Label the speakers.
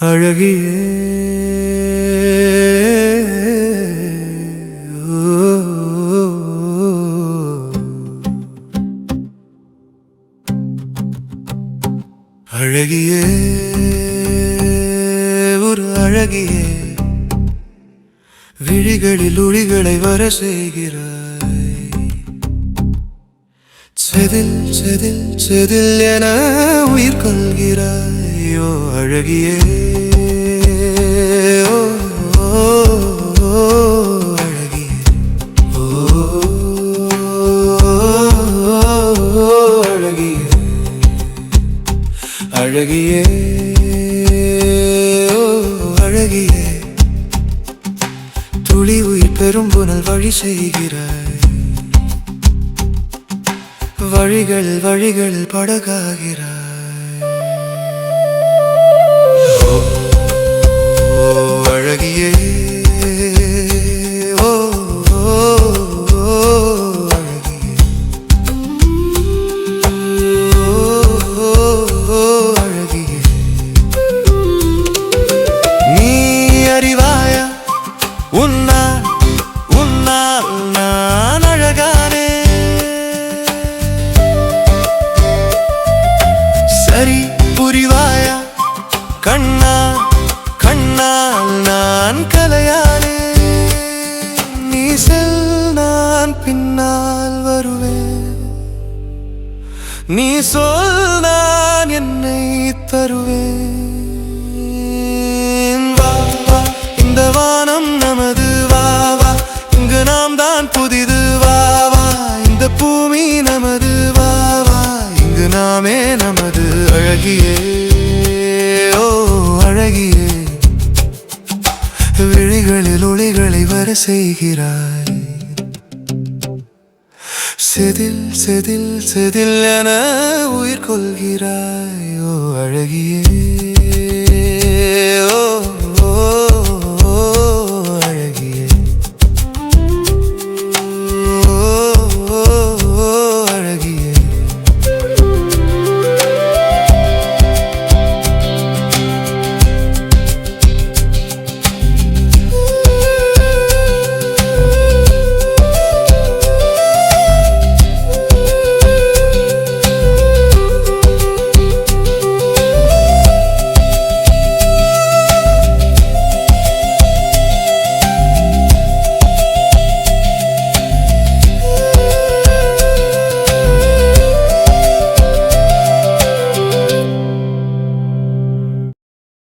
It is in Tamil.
Speaker 1: அழகியே. அழகியே ஒரு அழகியே. விழிகளில் ஒளிகளை வர செய்கிறாய். செதில் செதில் செதில் என உயிர் கொள்கிறாய். அழகியே ஓ, ஓ, ஓ, அழகியே. அழகியே. அழகியே. ஓ, அழகியே. துளி உயிர் பெரும் புனல் வழி செய்கிறாய். வழிகள் வழிகள் படகாகிறாய். உன்னால் உன்னால் நான் அழகானே. சரி புரிவாயா? கண்ணா கண்ணால் நான் கலையானே. நீ செல் நான் பின்னால் வருவேன். நீ சொல் நான் என்னை தருவேன். அழகியே ஓ அழகியே. விழிகளில் ஒளிகளை வர செய்கிறாய். செதில் செதில் செதில் என உயிர் கொள்கிறாய். ஓ அழகியே.